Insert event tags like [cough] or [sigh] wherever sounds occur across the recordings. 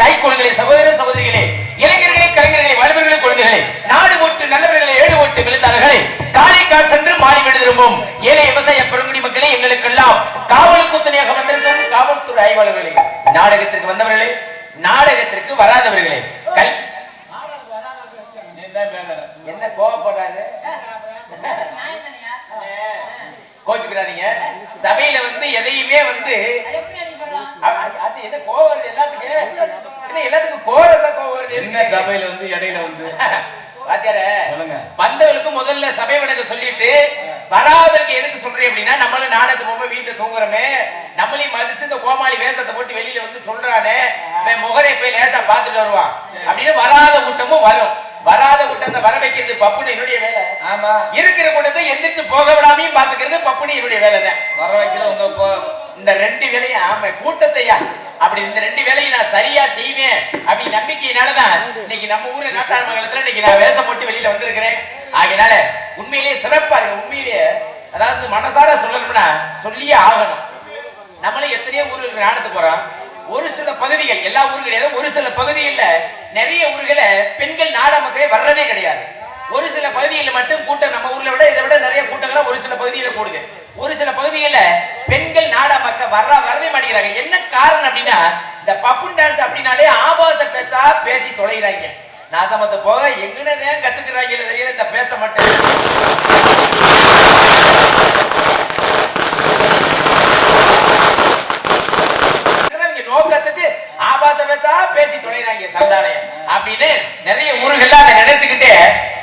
நாய் குழுங்களை சகோதர சகோதரிகளே இளைஞர்களே கலைஞர்களே வலுவர்களே குழந்தைகளே நாடு ஓட்டு நல்லவர்களே ஏடு ஓட்டு விழுந்தார்களே காரைக்கால் சென்று மாலை விடு திரும்பும் ஏழை விவசாய பெருங்குடி மக்களே எங்களுக்கெல்லாம் காவலுக்கு துணையாக வந்திருக்கும் காவல்துறை ஆய்வாளர்களே நாடகத்திற்கு வந்தவர்களே நாடகத்திற்கு வராதவர்களே கல் என்ன கோபப்படுறாரு கோச்சுக்கிறாதீங்க. சபையில வந்து எதையுமே வந்து அது என்ன கோவம் எல்லாத்துக்கும்? என்ன எல்லாத்துக்கும் கோரச கோவம் வருது. என்ன? சபையில வந்து இடையில வந்து? [laughs] வாத்தியாரே சொல்லுங்க. வந்தவளுக்கு முதல்ல சபை வணக்கம் சொல்லிட்டு வராதவருக்கு எதுக்கு சொல்றேன் அப்படின்னா நம்மளும் நாடகத்து போகும்போது வீட்டுல தூங்குறோமே. நம்மளையும் மதிச்சு இந்த கோமாளி வேஷத்தை போட்டு வெளியில வந்து சொல்றானே. முகரை போய் லேசா பார்த்துட்டு வருவான். அப்படின்னு வராத கூட்டமும் வரும். வராத கூட்டத்தை வர வைக்கிறது பப்புன்னு என்னுடைய வேலை. ஆமா. இருக்கிற கூட்டத்தை எந்திரிச்சு போக விடாமையும் பாத்துக்கிறது பப்புன்னு என்னுடைய வேலை தான் வர வைக்கிறது இந்த ரெண்டு வேலையும் ஆமா கூட்டத்தையா? அப்படி இந்த ரெண்டு வேலையும் நான் சரியா செய்வேன் அப்படி நம்பிக்கையினாலதான் இன்னைக்கு நம்ம ஊர்ல நாட்டார் மங்கலத்துல இன்னைக்கு நான் வேஷம் போட்டு வெளியில வந்திருக்கிறேன். ஆகையினால உண்மையிலேயே சிறப்பா இருக்கு. உண்மையிலேயே அதாவது மனசார சொல்லணும்னா சொல்லியே ஆகணும். நம்மளும் எத்தனையோ ஊர்களுக்கு நாடத்துக்கு போறோம். ஒரு சில பகுதிகள் எல்லா ஊரும் கிடையாது ஒரு சில பகுதிகளில் நிறைய ஊர்களை பெண்கள் நாட மக்களே வர்றதே கிடையாது. ஒரு சில பகுதிகளில் மட்டும் கூட்டம் நம்ம ஊர்ல விட இதை விட நிறைய கூட்டங்களை ஒரு சில பகுதியில் கூடுது ஒரு சில பகுதிகளில் பெண்கள் நாடா மக்கள் வர்ற வரவே மாட்டேங்கிறாங்க. என்ன காரணம் அப்படின்னா இந்த பப்புன் டான்ஸ் அப்படின்னாலே ஆபாச பேச்சா பேசி தொலைகிறாங்க. நாசமத்தை போக எங்கன்னு கத்துக்கிறாங்க தெரியல இந்த பேச்சை மட்டும் இங்க நோக்கத்துக்கு ஆபாச பேச்சா பேசி தொலைறாங்க சந்தானே அப்படின்னு நிறைய ஊர்கள்ல அதை நினைச்சுக்கிட்டு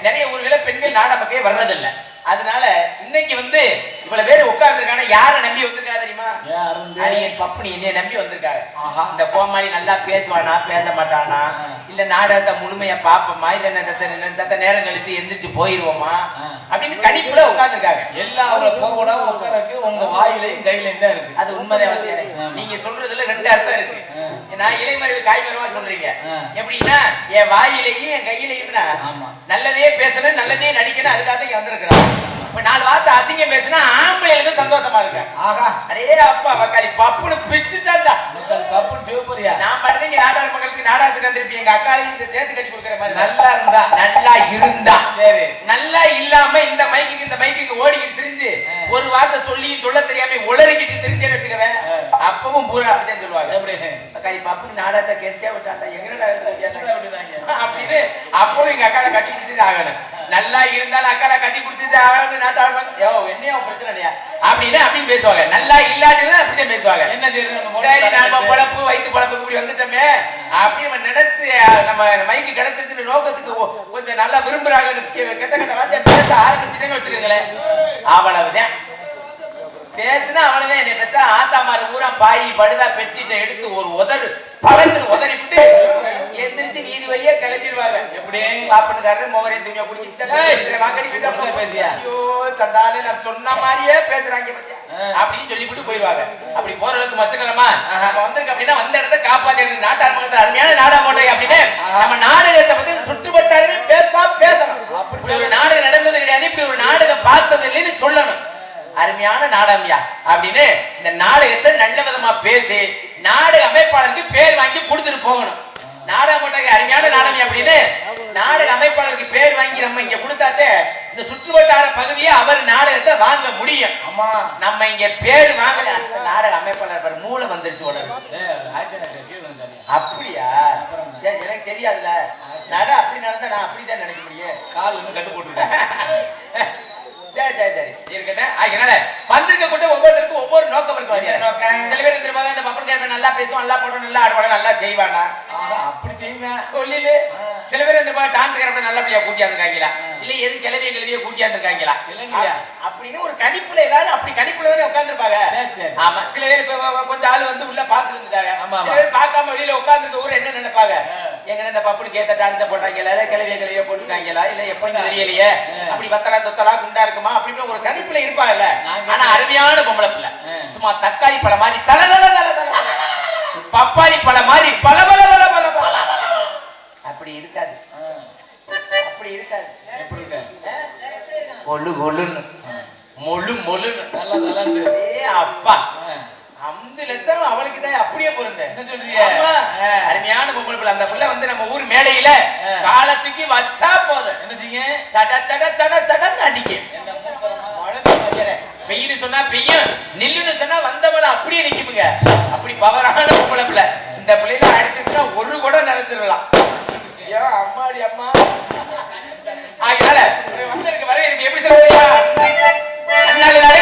நிறைய ஊர்கள பெண்கள் நாடகமே வர்றதில்ல அதனால இன்னைக்கு வந்து இவ்வளவு பேர் உட்கார்ந்துருக்காங்க யாரை நம்பி வந்திருக்கா தெரியுமா ஏன் அருண்டு? அடியன் பப்புனி என்னைய நம்பி வந்திருக்காங்க ஆஹா. இந்த கோமாளி நல்லா பேசுவானா பேச மாட்டானா. இல்ல நாடகத்தை முழுமையா பாப்போமா இல்ல என்ன சத்த என்ன சத்த நேரம் கழிச்சு எந்திரிச்சு போயிருவோமா. அப்படின்னு கணிப்புல உட்கார்ந்துருக்காங்க எல்லாம் அவரை போக விடாம உட்கார வைக்க உங்க வாயிலையும் கையிலையும் தான் இருக்கு அது உண்மைதான். ஆமா. நீங்க சொல்றதுல ரெண்டு அர்த்தம் இருக்கு. நான் இலைமறைவு காய்மரமா சொல்றீங்க. எப்படின்னா என் வாயிலையும் என் கையிலையும்னா ஆமா. நல்லதே பேசணும் நல்லதே நடிக்கணும் அதுக்காக தான் இங்க வந்திருக்கிறோம் இப்ப நாலு வார்த்தை அசிங்கம் பேசினா ஆம்பளைகளுக்கு சந்தோஷமா இருக்கு. ஆகா அடே அப்பா வக்காளி பப்புன்னு பிச்சுட்டான்டா முக்கால் கப்பு டியூப்பரியா நான் இங்க நாடார் மக்களுக்கு நாடகத்துக்கு வந்திருப்பீங்க எங்க அக்காலையும் இந்த சேர்த்து கட்டி கொடுக்குற மாதிரி. நல்லா இருந்தா. நல்லா இருந்தா. சரி. நல்லா இல்லாம இந்த மைக்குக்கு இந்த மைக்குக்கு ஓடிக்கிட்டு திரிஞ்சு. ஒரு வார்த்தை சொல்லி சொல்ல தெரியாம உளறிக்கிட்டு திரிஞ்சேன்னு வச்சுக்கவேன். அப்பவும் பூரா அப்படிதான் சொல்லுவாங்க. எப்படி? அக்காடி பாப்பு நாடகத்தை கெடுத்தே விட்டான்டா. எங்கடா எப்படி அப்படிதாங்க? அப்படின்னு அப்பவும் எங்க அக்கால கட்டி பிடிச்சது ஆகணும். நல்லா இருந்தாலும் அக்கால கட்டி பிடிச்சது ஆகணும் நாட்டாள யோ என்னையா உன் பிரச்சனை இல்லையா அப்படின்னு அப்படின்னு பேசுவாங்க. நல்லா இல்லாட்டினா அப்படிதான் பேசுவாங்க. என்ன செய்யறது? நம்ம சரி நம்ம? பொழப்பு வயிற்று பொழப்புக்கு இப்படி வந்துட்டோமே. அப்படி நம்ம நினைச்சு நம்ம மைக்கு கிடைச்சிருச்சுன்னு நோக்கத்துக்கு கொஞ்சம் நல்லா விரும்புறாங்கன்னு கெட்ட கெட்ட வார்த்தை பேச ஆரம்பிச்சுட்டேன்னு வச்சுக்கோங்களேன். அவ்வளவுதான். பேசுனா அவ்வளவுதான் என்னை பெற்ற ஆத்தாமாரு பூரா பாய் படுதா பெட்ஷீட்டை எடுத்து ஒரு உதறு உதறி விட்டு எந்திரிச்சு நீதி வழியா கிளம்பிடுவாங்க எப்படி? பாப்பனுக்காரரு முகரையும் துணியா இப்படிதான் பேசியா? ஐயோ சண்டாலே நான் சொன்ன மாதிரியே பேசுறாங்க பாத்தியா. அப்படின்னு சொல்லிவிட்டு போயிடுவாங்க அப்படி போற அளவுக்கு மச்சக்கலமா ஆஹா. நம்ம வந்திருக்க அப்படின்னா வந்த இடத்த காப்பாத்தி நாட்டார் மகத்தில் அருமையான நாடா மோட்டை அப்படின்னு. நம்ம நாடகத்தை பத்தி சுற்றுவட்டாரமே பேசா பேசணும் அப்படி இப்படி ஒரு நாடகம் நடந்தது கிடையாது இப்படி ஒரு நாடகம் பார்த்தது இல்லைன்னு சொல்லணும் அருமையான நாடகம்யா. அப்படின்னு இந்த நாடகத்தை நல்ல விதமா பேசி நாடக அமைப்பாளருக்கு பேர் வாங்கி கொடுத்துட்டு போகணும். நாடக மோட்டை அருமையான நாடகம் அப்படின்னு நாடக அமைப்பாளருக்கு பேர் வாங்கி நம்ம இங்க கொடுத்தாத்தே இந்த சுற்றுவட்டார பகுதியை அவர் நாடகத்தை வாங்க முடியும். ஆமா. நம்ம இங்க பேர் வாங்கல. அந்த நாடக அமைப்பாளர் பாரு, மூளை வந்துருச்சு உடனே. அப்படியா? எனக்கு தெரியாதுல்ல. நட அப்படி நடந்தா நான் அப்படிதான் நினைக்க முடியும். கால் வந்து கட்டு போட்டுருக்கேன் [laughs] சரி சரி இருக்கட்டும் அதனால வந்திருக்க கூட்டம் ஒவ்வொருத்தருக்கும் ஒவ்வொரு நோக்கம் இருக்கு என்ன வாத்தியாரே. நோக்கம்? சில பேர் திரும்ப இந்த பப்பன் கேட்பேன் நல்லா பேசுவான் நல்லா போடுவான் நல்லா ஆடுவான் நல்லா செய்வானா அப்படி செய்வேன் சொல்லிலு சில பேர் இந்த டான்ஸ் கிளம்ப நல்ல பிள்ளையா கூட்டியாந்துருக்காங்களா. இல்ல எது கிளவிய கிளவிய கூட்டியாந்துருக்காங்களா? அப்படின்னு ஒரு கணிப்புல எல்லாரும் அப்படி கணிப்புல தானே சரி. ஆமா சில பேர் கொஞ்சம் ஆள் வந்து உள்ள ஆமா, சில. பேர் பார்க்காம வெளியில உட்கார்ந்துருக்க ஊர் என்ன நினைப்பாங்க ஆ. எங்க இந்த பப்புனுக்கு ஏத்த டான்ஸ போட்டாங்களா? இல்ல கிளவிய கிளவிய போட்டுருக்காங்களா? இல்ல எப்படின்னு தெரியலையே. அப்படி வத்தலா தொத்தலா குண்டா இருக்குமா? அப்படின்னு ஒரு கணிப்புல இருப்பாங்கல்ல. ஆனா அருமையான பொம்பளை பிள்ளை. சும்மா தக்காளி பழம் மாதிரி தல தல தல தல பப்பாளி பழம் மாதிரி பல பல பல பல பல. அப்படி இருக்காது. அப்படி இருக்காது. எப்படி இருக்க? கொள்ளு கொள்ளுன்னு மொழு மொழுன்னு. நல்லா தலாண்டு ஏ அப்பா. அஞ்சு லட்சம் அவளுக்கு தான் அப்படியே பொருந்த. என்ன சொல்றீங்க? அருமையான பொம்பளை பிள்ளை. அந்த பிள்ளை வந்து நம்ம ஊர் மேடையில. காலத்துக்கு வச்சா போதும். என்ன செய்ய சட சட சட சடன்னு? மழை பெய்ய சொன்னா பெய்யும். நில்லுன்னு சொன்னா வந்தவள அப்படியே நிக்குமுங்க அப்படி பவரான பொம்பளை பிள்ளை. இந்த பிள்ளைல அடிச்சுன்னா ஒரு குடம் நினைச்சிடலாம் ஏன் அம்மாடி அம்மா. ஆகையால வந்திருக்கு வரவேற்பு எப்படி சொல்றீங்க அண்ணாடி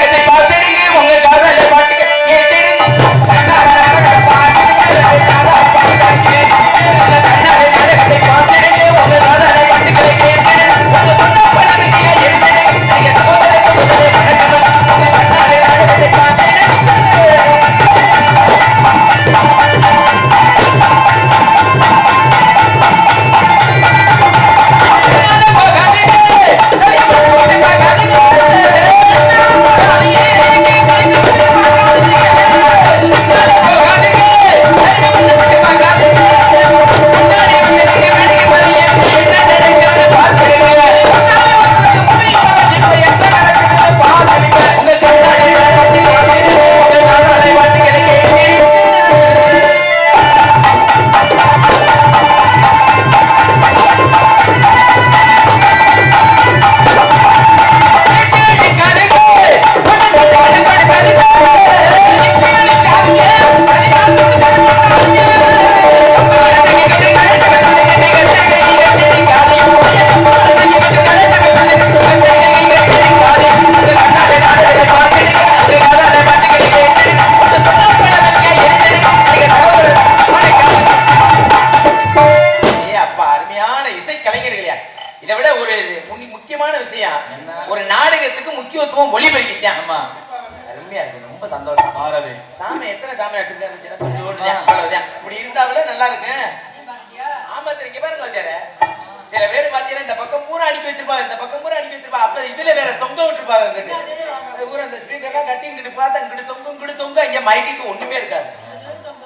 தொங்க விட்டுருப்பாங்க அங்கிட்டு அந்த ஸ்பீக்கர்லாம் கட்டி இங்கிட்டு பார்த்தா இங்கிட்டு தொங்கும் இங்கிட்டு தொங்க இங்க மைக்கு ஒண்ணுமே இருக்காது.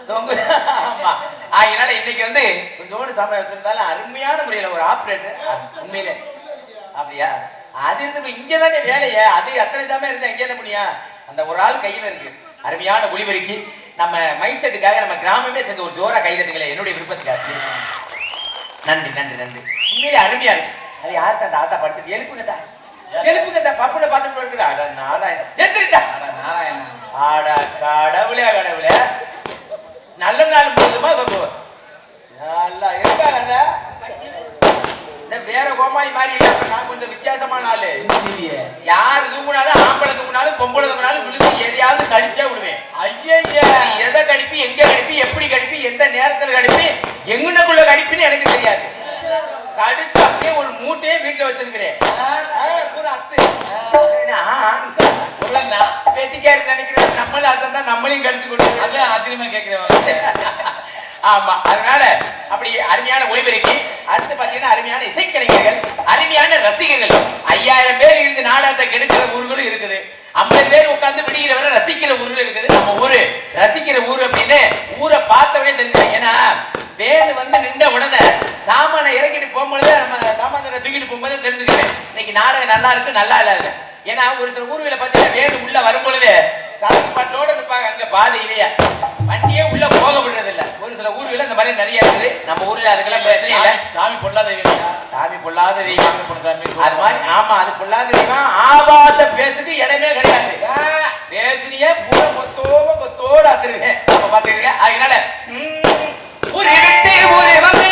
தொங்கு. ஆமா. அதனால இன்னைக்கு வந்து கொஞ்சோடு சமயம் வச்சிருந்தாலும் அருமையான முறையில ஒரு ஆப்ரேட்டர் உண்மையிலே. அப்படியா? அது இருந்து இங்க தானே வேலையே. அது அத்தனை சமயம் இருந்தா எங்க என்ன பண்ணியா? அந்த ஒரு ஆள் கையில இருக்கு. அருமையான ஒளிபெருக்கி. நம்ம மைண்ட் செட்டுக்காக நம்ம கிராமமே சேர்ந்து ஒரு ஜோரா கைதட்டுங்களே என்னுடைய விருப்பத்துக்காக. நன்றி நன்றி நன்றி. உண்மையிலே அருமையா இருக்கு. அது யார்கிட்ட அந்த ஆத்தா படுத்து எழுப்புங்கட்டா எழுப்புங்கட்டா பப்புனை பார்த்துட்டு இருக்கிறா அட நாராயணன் எந்திரிட்டா அட நாராயணா. ஆட கடவுளே கடவுளே நல்ல நாள் போதுமா பாபு நல்லா இருக்காங்கல்ல இந்த வேற கோமாளி மாதிரி இல்ல அப்ப நான் கொஞ்சம் வித்தியாசமான ஆளு. யார் தூங்குனாலும் பொம்பளை தூங்குனாலும் விழுந்து எதையாவது கடிச்சே விடுவேன் ஐயா நீ எதை கடிப்பி எங்க கடிப்பி எப்படி கடிப்பி எந்த நேரத்துல கடிப்பி எங்குனக்குள்ள கடிப்பின்னு எனக்கு தெரியாது கடிச்சு அப்படியே ஒரு மூட்டையே வீட்டுல வச்சிருக்கிறேன் ஆ, பூரா அத்து உள்ளண்ணா வெட்டிக்காரி நினைக்கிறேன் நம்மளும் அசந்தா நம்மளையும் கடிச்சு கொண்டு அதான் ஆச்சரியமா கேக்குறேன் ஆமா. அதனால அப்படி அருமையான ஒளிபெருக்கி அடுத்து பாத்தீங்கன்னா அருமையான இசைக்கலைஞர்கள் அருமையான ரசிகர்கள். ஐயாயிரம் பேர் இருந்து நாடகத்தை கெடுக்கிற ஊர்களும் இருக்குது. ஐம்பது பேர் உட்கார்ந்து விடுகிற வரை ரசிக்கிற ஊர்கள் இருக்குது. நம்ம ஊரு ரசிக்கிற ஊர் அப்படின்னு ஊரை பார்த்தவனே தெரிஞ்சு ஏன்னா வேலு வந்து நின்ற உடனே சாமானை இறக்கிட்டு போகும்போது நம்ம சாமானை தூக்கிட்டு போகும்போது தெரிஞ்சுக்கிறேன் இன்னைக்கு நாடகம் நல்லா இருக்கு நல்லா இல்லாது ஏன்னா ஒரு சில ஊர்களை பார்த்தீங்கன்னா வேலு உள்ள வரும்பொழுது சரக்கு பாட்டோட இருப்பாங்க அங்க இல்லையா? வண்டியே உள்ள போக விடுறது இல்ல ஒரு சில ஊர்களில் இந்த மாதிரி நிறைய இருக்குது. நம்ம ஊர்ல அதுக்கெல்லாம் பிரச்சனை இல்லை. சாமி பொல்லாத சாமி பொல்லாத தெய்வம் அது மாதிரி ஆமா அது பொல்லாத தெய்வம் ஆபாச பேசுக்கு இடமே கிடையாது. பேசுனியே பூரா கொத்தோட கொத்தோட அத்துருவேன் அப்ப பாத்துக்கிறீங்க அதனால ஊரை விட்டு ஊரை வந்து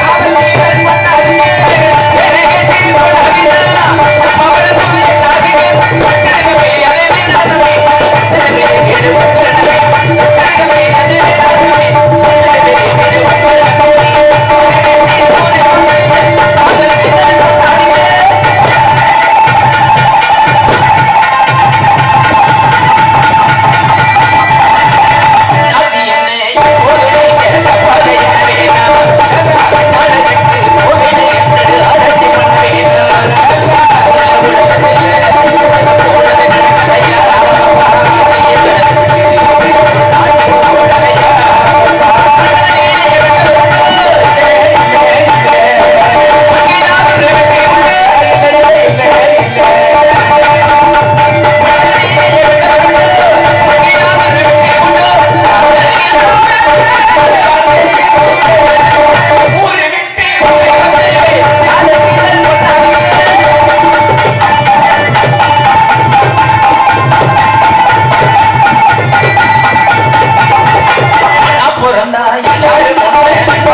காதல் வீரர் நாயிலே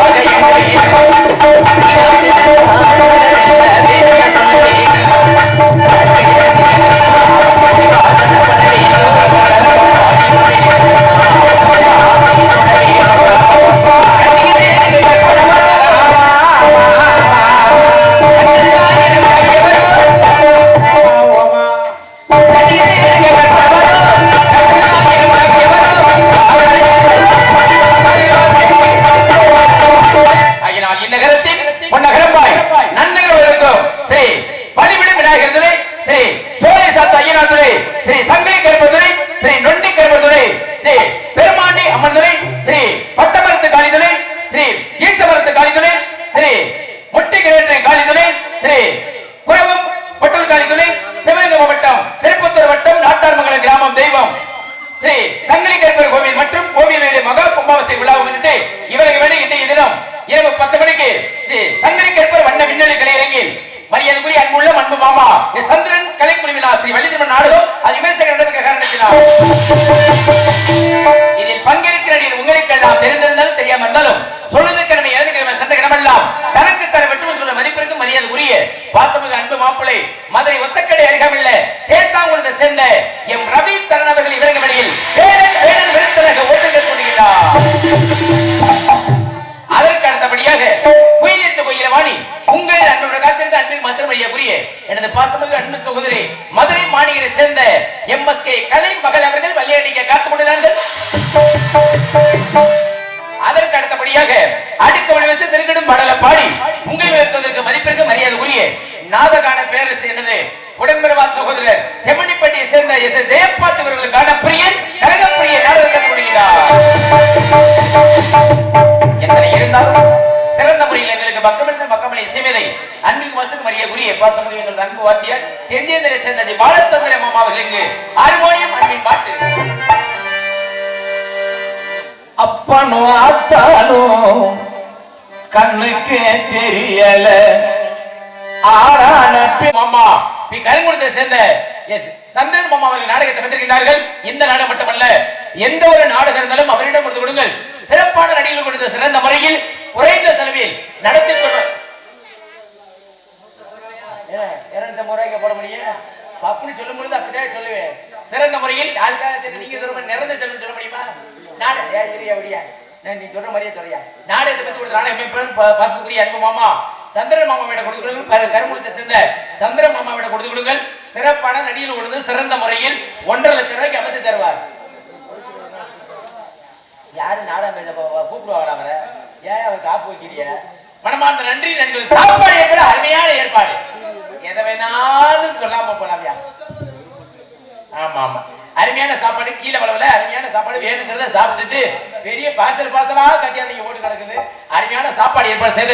அன்பில் புரிய? எனது பாசமிகு அன்பு சகோதரி மதுரை மாநகரை சேர்ந்த எம் எஸ் கே கலை மகள் அவர்கள் அதற்கு அடுத்தபடியாக அடுக்க திருக்கடும் பாடி மதிப்பிற்கு மரியாதை உரிய நாதகான பேரரசு எனது உடன்பிறவா சகோதரர் செம்மணிப்பட்டியை சேர்ந்த எஸ் எஸ் ஜெயப்பாட்டு அவர்களுக்கான பிரியன் கழகப்பிரிய கொடுக்கிறார் இருந்தாலும் சிறந்த முறையில் எங்களுக்கு பக்கமெடுத்த பக்கமலை இசைமேதை. அன்பில் மாத்துக்கு மரியாதைக்குரிய பாசமுக எங்கள் அன்பு வாத்தியார். தென்னியந்தரை சேர்ந்தது பாலச்சந்திர மாமா அவர்களுக்கு ஹார்மோனியம் அன்பின் பாட்டு. அப்பனோ அத்தானோ கண்ணுக்கே தெரியல. ஆறான மாமா பி. கருங்குடத்தை சேர்ந்த எஸ். சந்திரன் மாமா அவர்கள் நாடகத்தை வந்திருக்கிறார்கள் இந்த நாடகம் மட்டுமல்ல எந்த ஒரு நாடகம் இருந்தாலும் அவரிடம் கொடுத்து கொடுங்கள். சிறப்பான நடிகர்கள் கொடுத்த சிறந்த முறையில் குறைந்த செலவில் நடத்தி இறந்த முறைக்கு போட முடியும்? பப்புன்னு சொல்லும் பொழுது அப்படிதான் சொல்லுவேன். சிறந்த முறையில் அதுக்காக நீங்க சொல்ல நிறந்த செல்வம் சொல்ல முடியுமா? நாடு. ஏன் அப்படியா நீ சொல்ற மாதிரியே சொல்றியா? நாடகத்தை பத்தி கொடுத்த நாடக அமைப்பு பாசத்துக்குரிய அன்பு மாமா சந்திர மாமாவிட கொடுத்து கொடுங்கள். கருமுகத்தை சேர்ந்த சந்திர மாமாவிட கொடுத்து கொடுங்கள். சிறப்பான நடிகர் கொடுத்து சிறந்த முறையில் ஒன்றரை லட்சம் ரூபாய்க்கு அமைத்து தருவார். யாரும் நாடகம் பேச கூப்பிடுவாங்களா அவரை? ஏன் அவர் காப்பு வைக்கிறீங்க மனமார்ந்த நன்றி நன்றி சாப்பாடு ஏற்பாடு அருமையான ஏற்பாடு. எதை வேணாலும் சொல்லாம போலாம்யா. ஆமா ஆமா. அருமையான சாப்பாடு கீழே வளவல அருமையான சாப்பாடு வேணுங்கிறத சாப்பிட்டுட்டு பெரிய பாசல் பாசலா கட்டியாந்தீங்க போட்டு கிடக்குது அருமையான சாப்பாடு ஏற்பாடு செய்த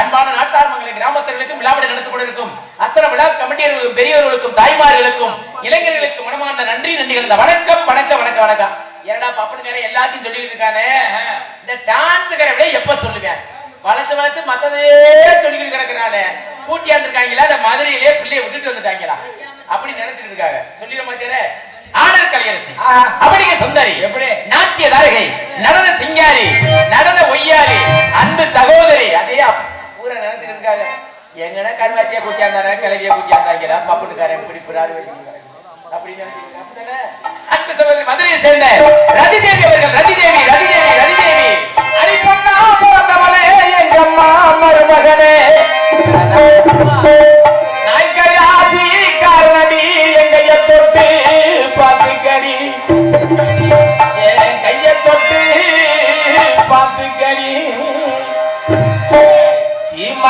அன்பான நாட்டார் மங்கல கிராமத்தர்களுக்கும் விழாவிட நடந்து கொண்டிருக்கும் அத்தனை விழா கமிட்டியர்களுக்கும் பெரியவர்களுக்கும் தாய்மார்களுக்கும் இளைஞர்களுக்கும் மனமார்ந்த நன்றி நன்றி கலந்த வணக்கம் வணக்கம் வணக்கம் வணக்கம். ஏடா பப்பனுக்கார எல்லாத்தையும் சொல்லிட்டு இருக்கானே? இந்த டான்ஸுக்கார விட எப்ப சொல்லுவேன்? வளைச்சு வளைச்சு மத்ததே சொல்லிக்கிட்டு கிடக்குறானே கூட்டியா இருந்திருக்காங்களா இந்த மதுரையிலே பிள்ளைய விட்டுட்டு வந்துட்டாங்களா? அப்படி நினைச்சிட்டு இருக்காங்க. சொல்லிட மாட்டேரே ஆடர் கலையரசி. அப்படிங்க சுந்தரி. எப்படி? நாட்டிய தாரகை நடன சிங்காரி. நடன ஒய்யாரி அன்பு சகோதரி. அதே அப்~ பூரா நினைச்சிட்டு இருக்காங்க. எங்கடா கருவாச்சியா கூட்டியாந்தாரா கிளவியா கூட்டியாந்தாங்களா பப்புனுக்காரன் பிடிப்பு ராடு வச்சுக்கிறாங்க அப்படி நினைச்சிட்டு அப்படிதானே? அன்பு சகோதரி மதுரையை சேர்ந்த ரதி தேவி அவர்கள். ரதி மருமகனே நாய்க்கராசி காரணடி எங்கைய தொட்டு பாத்துக்கடி என் கைய தொட்டு பாத்துக்கடி சீம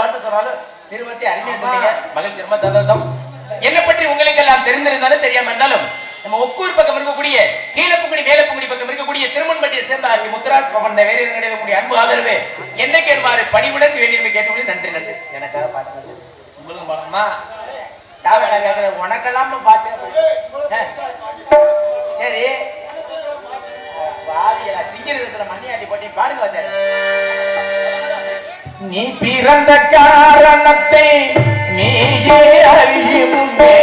வார்த்தை சொன்னாலும் திருமத்தி அருமையா சொன்னீங்க. மகிழ்ச்சி ரொம்ப சந்தோஷம். என்னை பற்றி உங்களுக்கு எல்லாம் தெரிந்திருந்தாலும் தெரியாம இருந்தாலும் நம்ம ஒக்கூர் பக்கம் இருக்கக்கூடிய கீழப்புங்குடி மேலப்புங்குடி பக்கம் இருக்கக்கூடிய திருமண்பட்டியை சேர்ந்த ஆட்சி முத்துராஜ் பவன் வேறு கிடைக்கக்கூடிய அன்பு ஆதரவு. என்ன கேட்பாரு? பணிவுடன் வேண்டியமை கேட்டுக்கொண்டு நன்றி நன்றி. எனக்காக பாட்டு உங்களுக்கு பணமா தாவடா கேட்கிற உனக்கெல்லாம் பாட்டு. சரி. பாவியலா திங்கிறதுல மண்ணியாட்டி போட்டி பாடுங்க வாத்தியார் நீ பிறந்த காரணத்தை நீயே அறியுமே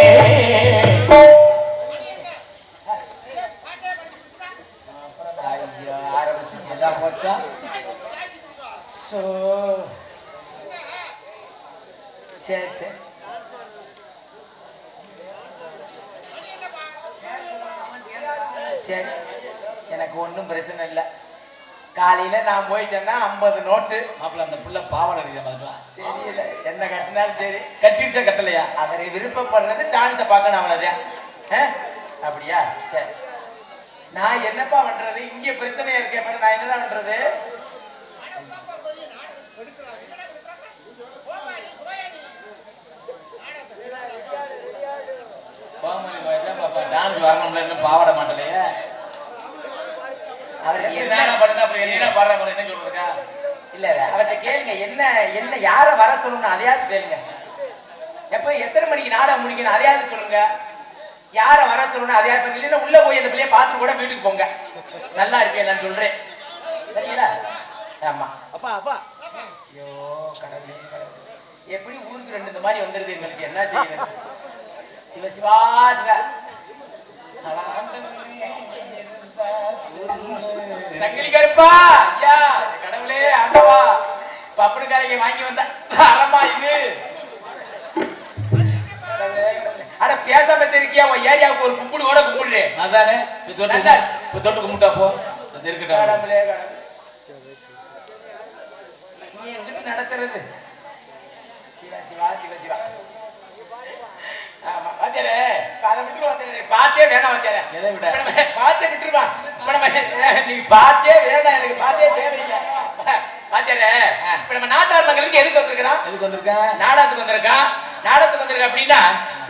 சோ சரி சரி. சரி எனக்கு ஒன்றும் பிரச்சனை இல்லை. காலையில நான் போயிட்டேன்னா ஐம்பது நோட்டு மாப்பிள்ள அந்த புள்ள பாவாடை அடிக்கிற மாதிரி தெரியல என்ன கட்டினாலும் சரி. கட்டிடுச்சா கட்டலையா? அவர் விருப்பப்படுறது டான்ஸை பார்க்கணும் அவ்வளோதான்? அப்படியா? சரி. நான் என்னப்பா பண்றது? இங்க பிரச்சனை இருக்கே பாரு நான் என்னதான் பண்றது? பாமணி டான்ஸ் வரணும்ல இன்னும் பாவாடை மாட்டலையே என்ன பண்ணுங்க அப்புறம் என்னடா பாடுற? அப்புறம் என்ன சொல்றதுக்கா? இல்ல அவர்கிட்ட கேளுங்க. என்ன என்ன யார வர சொல்லணும் அதையாவது கேளுங்க. எப்ப எத்தனை மணிக்கு நாடகம் முடிக்கணும்? அதையாவது சொல்லுங்க. யார வர சொல்லணும் அதையாவது இல்லைன்னா உள்ள போய் அந்த பிள்ளைய பார்த்து கூட வீட்டுக்கு போங்க. நல்லா இருக்கேன் நான் சொல்றேன். சரிங்களா? ஆமா. அப்பா அப்பா. ஐயோ கடவுளே கடவுளே. எப்படி ஊருக்கு ரெண்டு இந்த மாதிரி வந்துருது எங்களுக்கு? என்ன செய்யுது சிவ சிவா சிவ. சங்கிலி கருப்பா? ஐயா கடவுளே ஆண்டவா. பப்புனுக்காரங்க வாங்கி வந்த அறமா இது. அட பேசாம இருக்கியா உன் ஏரியாவுக்கு ஒரு கும்பிடு கூட கும்பிடு. அதானே? இப்ப தொட்டு கும்பிட்டா போ. இருக்கட்டும். கடவுளே கடவுளே. நீ எங்கிட்டு நடத்துறது? சிவா சிவா சிவா சிவா. வாத்தியாரே அதை விட்டுரு வாத்தியாரே பாத்தே வேணாம் வாத்தியாரே. எதை விட? இப்ப நம்ம பாத்தே விட்டுருமா? இப்ப நம்ம நீ பாத்தே வேணாம் எனக்கு பாத்தே தேவையில்லை. வாத்தியாரே இப்ப நம்ம நாட்டார் மங்களுக்கு எதுக்கு வந்திருக்கிறோம்? எதுக்கு வந்திருக்கேன் நாடகத்துக்கு வந்திருக்கான் நாடகத்துக்கு வந்திருக்கா அப்படின்னா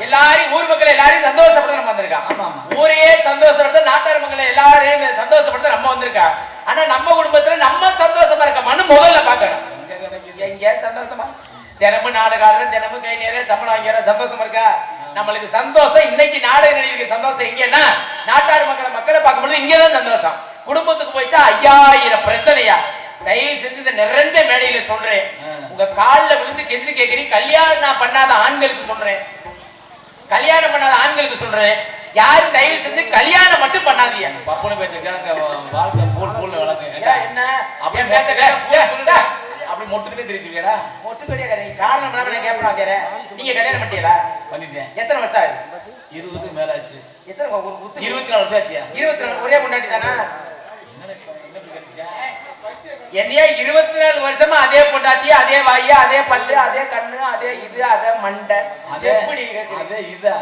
எல்லாரையும் ஊர் மக்கள் எல்லாரையும் சந்தோஷப்பட நம்ம வந்திருக்கான். ஊரையே சந்தோஷப்படுத்த நாட்டார் மக்களை எல்லாரையும் சந்தோஷப்படுத்த நம்ம வந்திருக்கா? ஆனா நம்ம குடும்பத்துல நம்ம சந்தோஷமா இருக்க? மனு முதல்ல கிடைக்குது எங்க சந்தோஷமா? தினமும் நாடகாடுறேன் தினமும் கை நேர சம்பளம் வாங்கிற சந்தோஷமா இருக்கா? நம்மளுக்கு சந்தோஷம் இன்னைக்கு நாடக நடிகருக்கு சந்தோஷம். எங்கன்னா நாட்டார் மக்களை மக்களை பார்க்கும்போது இங்கதான் சந்தோஷம். குடும்பத்துக்கு போயிட்டா ஐயாயிரம் பிரச்சனையா? தயவு செஞ்சு இந்த நிறைஞ்ச மேடையில சொல்றேன். உங்க கால்ல விழுந்து கெஞ்சு கேட்கிறீங்க கல்யாணம் பண்ணாத ஆண்களுக்கு சொல்றேன். கல்யாணம் பண்ணாத ஆண்களுக்கு சொல்றேன். யாரும் தயவு செஞ்சு கல்யாணம் மட்டும் பண்ணாதீங்க. பப்புனு பேச்ச வாழ்க்கை பூல் என்ன? அப்படி அப்படி மொட்டுக்கிட்டே தெரிஞ்சுக்கடா ஒத்துக்கடியா கிடையாது காரணம் இல்லாம நான் கேட்பேன் வாத்தியாரே. நீங்க கல்யாணம் பண்ணிட்டீங்களா? பண்ணிட்டேன். எத்தனை வருஷம் ஆகுது? இருபதுக்கு மேல ஆச்சு எத்தனை ஒரு இருபத்தி நாலு வருஷம் ஆச்சியா? இருபத்தி நாலு ஒரே முன்னாடி தானா? என்னையா இருபத்தி நாலு வருஷமா அதே பொண்டாட்டி அதே வாயு அதே பல்லு அதே கண்ணு அதே இது அதே மண்டை. எப்படி? அதே இதா?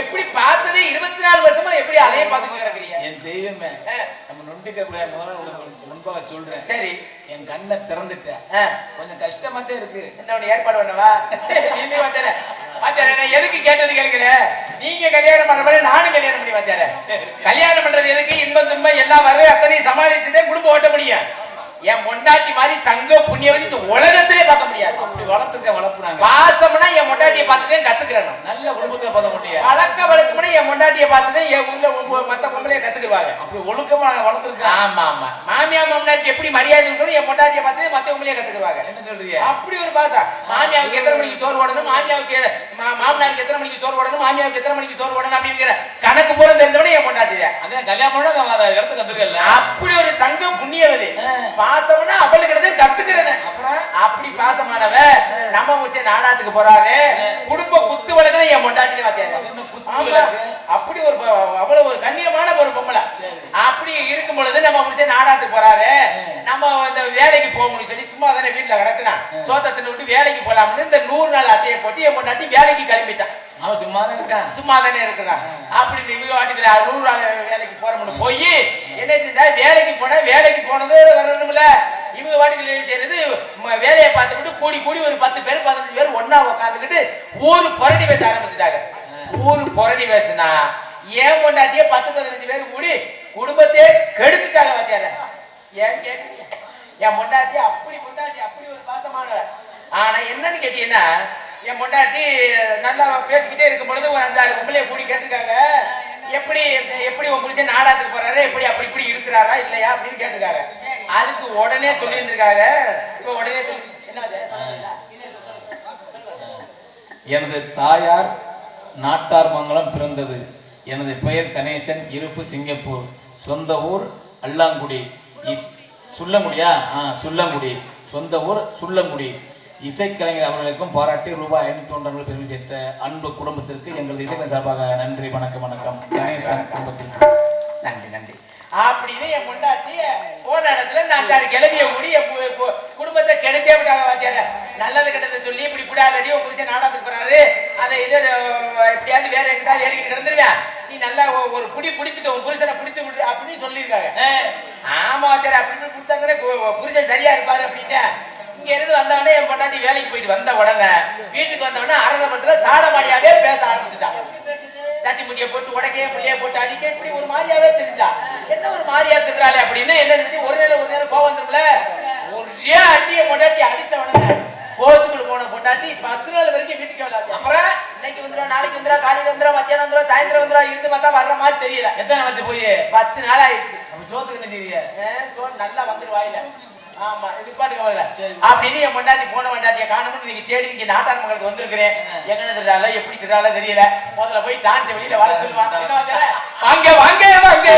எப்படி பார்த்ததே இருபத்தி நாலு வருஷமா எப்படி அதே பார்த்துட்டு கிடக்குறீங்க? என் தெய்வமே நம்ம நொண்டிக்க கூடாது முன்பாக சொல்றேன். சரி. என் கண்ணை திறந்துட்டேன் கொஞ்சம் கஷ்டமா தான் இருக்கு. என்ன ஏற்பாடு பண்ணவா? வாத்தியாரே வாத்தியாரே நான் எதுக்கு கேட்டது கேட்கல நீங்க கல்யாணம் பண்ற மாதிரி நானும் கல்யாணம் பண்ணி வாத்தியாரே கல்யாணம் பண்றது எதுக்கு? இன்பம் துன்பம் எல்லாம் வரும் அத்தனை சமாளிச்சுதான் குடும்பம் ஓட்ட முடியும். என் பொண்டாட்டி மாதிரி தங்க புண்ணியவதி இந்த உலகத்திலே பார்க்க முடியாது. அப்படி வளர்த்துருக்க வளர்ப்புனாங்க. பாசம்னா என் பொண்டாட்டியை பார்த்துதான் கத்துக்கிறேன். நல்ல குடும்பத்தை பார்த்த முடியும் பழக்க வழக்கம்னா என் பொண்டாட்டியை பார்த்துதான் என் உங்க மத்த பொம்பளைய கத்துக்குவாங்க அப்படி ஒழுக்கமா நாங்க வளர்த்துருக்கோம். ஆமா ஆமா. மாமியா மாமனாருக்கு எப்படி மரியாதை இருக்கணும் என் பொண்டாட்டியை பார்த்து மத்த பொம்பளைய கத்துக்குவாங்க என்ன சொல்றீங்க? அப்படி ஒரு பாசம். மாமியாவுக்கு எத்தனை மணிக்கு சோறு ஓடணும் மாமியாவுக்கு மாமனாருக்கு எத்தனை மணிக்கு சோறு ஓடணும் மாமியாவுக்கு எத்தனை மணிக்கு சோறு ஓடணும் அப்படிங்கிற கணக்கு பூரா தெரிஞ்சவனே என் பொண்டாட்டி தான் அதான் கல்யாணம் இடத்துக்கு வந்துருக்கல அப்படி ஒரு தங்க புண்ணியவதி. பாசம்னா அவளுக்கு அப்புறம்? அப்படி பாசமானவ நம்ம முசிய நாடாத்துக்கு போறாரு குடும்ப குத்து வழக்கம் என் பொண்டாட்டி வாத்தியாரு? அப்படி ஒரு அவ்வளவு ஒரு கண்ணியமான ஒரு பொம்பளை. அப்படி இருக்கும் பொழுது நம்ம முடிச்சு நாடாத்துக்கு போறாரு நம்ம இந்த வேலைக்கு போகணும்னு சொல்லி சும்மா தானே வீட்டுல கிடக்குறான் சோத்தத்தின்னு விட்டு வேலைக்கு போலாம்னு இந்த நூறு நாள் அட்டையை போட்டு என் பொண்டாட்டி வேலைக்கு கிளம்பிட்டான் அவன் சும்மா தான் இருக்கான் சும்மா தானே இருக்கிறான் அப்படி இவங்க வாட்டுக்கு நூறு நாள் வேலைக்கு போறோம்னு போய் என்ன செஞ்சா வேலைக்கு போனா வேலைக்கு போனது வரணும்ல இவங்க வாட்டுக்கு செய்யறது வேலையை பார்த்துக்கிட்டு கூடி கூடி ஒரு பத்து பேர் பதினஞ்சு பேர் ஒன்னா உட்காந்துக்கிட்டு ஊரு புரட்டி பேச ஆரம்பிச்சுட்டாங்க. ஊரு புரட்டி பேசுனா ஏன் கொண்டாட்டியே பத்து பதினஞ்சு பேர் கூடி குடும்பத்தையே கெடுத்துட்டாங்க வாத்தியார ஏன் கேக்குறீங்க என் பொண்டாட்டி அப்படி பொண்டாட்டி அப்படி ஒரு பாசமானவ. ஆனா என்னன்னு கேட்டீங்கன்னா என் பொண்டாட்டி நல்லா பேசிக்கிட்டே இருக்கும் பொழுது ஒரு அஞ்சாறு பொம்பளைய கூடி கேட்டிருக்காங்க. எப்படி எப்படி உன் புருஷன் நாடாத்துக்கு போறாரு? எப்படி அப்படி இப்படி இருக்கிறாரா? இல்லையா? அப்படின்னு கேட்டிருக்காங்க. அதுக்கு உடனே சொல்லியிருந்திருக்காங்க. இப்ப உடனே சொல்லி எனது தாயார் நாட்டார் மங்கலம் பிறந்தது. எனது பெயர் கணேசன் இருப்பு சிங்கப்பூர். சொந்த ஊர் அல்லாங்குடி. இஸ் சுள்ளங்குடியா? ஆ சுள்ளங்குடி. சொந்த ஊர் சுள்ளங்குடி. இசைக்கலைஞர் அவர்களுக்கும் பாராட்டி ரூபாய் ஐநூத்தி ஒன்றார்கள் பெருமை சேர்த்த அன்பு குடும்பத்திற்கு எங்களது இசைக்கலை சார்பாக நன்றி வணக்கம் வணக்கம். கணேசன் குடும்பத்திற்கு நன்றி நன்றி. அப்படின்னு என் முண்டாட்டி போன இடத்துல இந்த அஞ்சாறு கிளவிய கூடி கு- குடும்பத்தை கெடுத்தே விட்டாங்க வாத்தியார நல்லது கெட்டதை சொல்லி இப்படி விடாதடி உங்க புரிச்ச நாடகத்துக்கு போறாரு. அதை இது எப்படியாவது வேற எங்கிட்டாவது ஏறிக்கிட்டு கிடந்துருவேன் நீ நல்லா ஒரு புடி பிடிச்சிக்க உன் புருஷனை பிடிச்சு விடு அப்படின்னு சொல்லியிருக்காங்க. ஆமா வாத்தியார அப்படி இப்படி பிடிச்சாதானே கு- புருஷன் சரியா இருப்பாரு அப்படின்னு. இங்க இருந்து வந்தவொடனே என் பொண்டாட்டி வேலைக்கு போயிட்டு வந்த உடனே வீட்டுக்கு வந்த உடனே அரசமரத்துல சாடமாடியாவே பேச ஆரம்பிச்சுட்டான் சட்டி முட்டியை போட்டு உடக்கைய பிள்ளைய போட்டு அடிக்க இப்படி ஒரு மாதிரியாவே தெரிஞ்சா. என்ன ஒரு மாதிரியா திருறாளே அப்படின்னு என்ன செஞ்சு ஒரு நேரம் ஒரு நேரம் கோவம் வந்துரும்ல? ஒரே அட்டிய பொண்டாட்டி அடித்த உடனே கோச்சுக்குள்ள போன பொண்டாட்டி பத்து நாள் வரைக்கும் வீட்டுக்கு வராது. அப்புறம்? இன்னைக்கு வந்துடும் நாளைக்கு வந்துடும் காலையில வந்துடும் மத்தியானம் வந்துடும் சாயந்தரம் வந்துடும் இருந்து பார்த்தா வர்ற மாதிரி தெரியல. எத்தனை நாளைக்கு போய்? பத்து நாள் ஆயிடுச்சு. அப்ப சோத்துக்கு என்ன ஏ, சோறு நல்லா வந்துரு ஆமா இது பாட்டுக்கு வரல அப்படின்னு என் போன பொண்டாட்டியை காணும்னு இன்னைக்கு தேடி நீங்க நாட்டார் மக்களுக்கு வந்திருக்கிறேன். எங்கன்னு தெரியால எப்படி தெரியால தெரியல. முதல்ல போய் டான்ஸ் வெளியில வர சொல்லுவாங்க வாங்க வாங்க வாங்க.